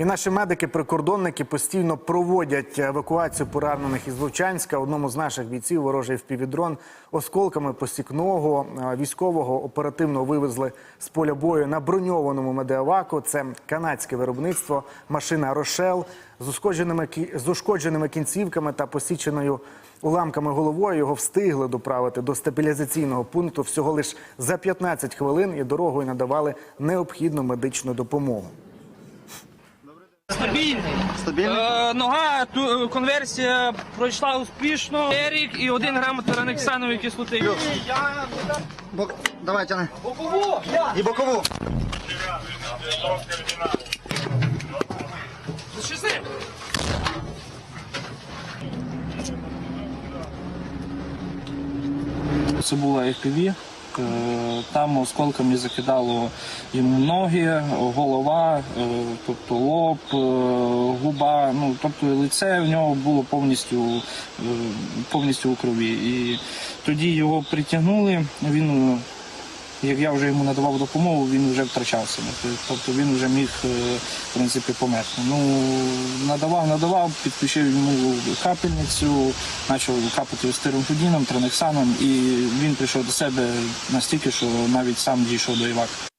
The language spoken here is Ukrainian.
І наші медики-прикордонники постійно проводять евакуацію поранених із Вовчанська. Одному з наших бійців ворожий впівдрон осколками посікного е, військового оперативно вивезли з поля бою на броньованому медеаваку. Це канадське виробництво, машина Рошел з ушкодженими з ушкодженими кінцівками та посіченою уламками головою. Його встигли доправити до стабілізаційного пункту всього лише за 15 хвилин і дорогою надавали необхідну медичну допомогу. Стабільний. Стабільний? Е, нога, ту, конверсія пройшла успішно. Ерік і один грам теранексанової кислоти. Бок... Давай, тяни. Бокову! І бокову. Зачиси! Це була FPV. Е, Там осколками закидало йому ноги, голова, е, тобто лоб, е, губа, ну тобто лице в нього було повністю, повністю у крові. І тоді його притягнули. Він, як я вже йому надавав допомогу, він вже втрачав себе. Тобто він вже міг е, в принципі померти. Ну надавав, надавав, підключив йому капельницю, почав капати стирумфудіном, тренексаном, і він прийшов до себе настільки, що навіть сам дійшов до івак.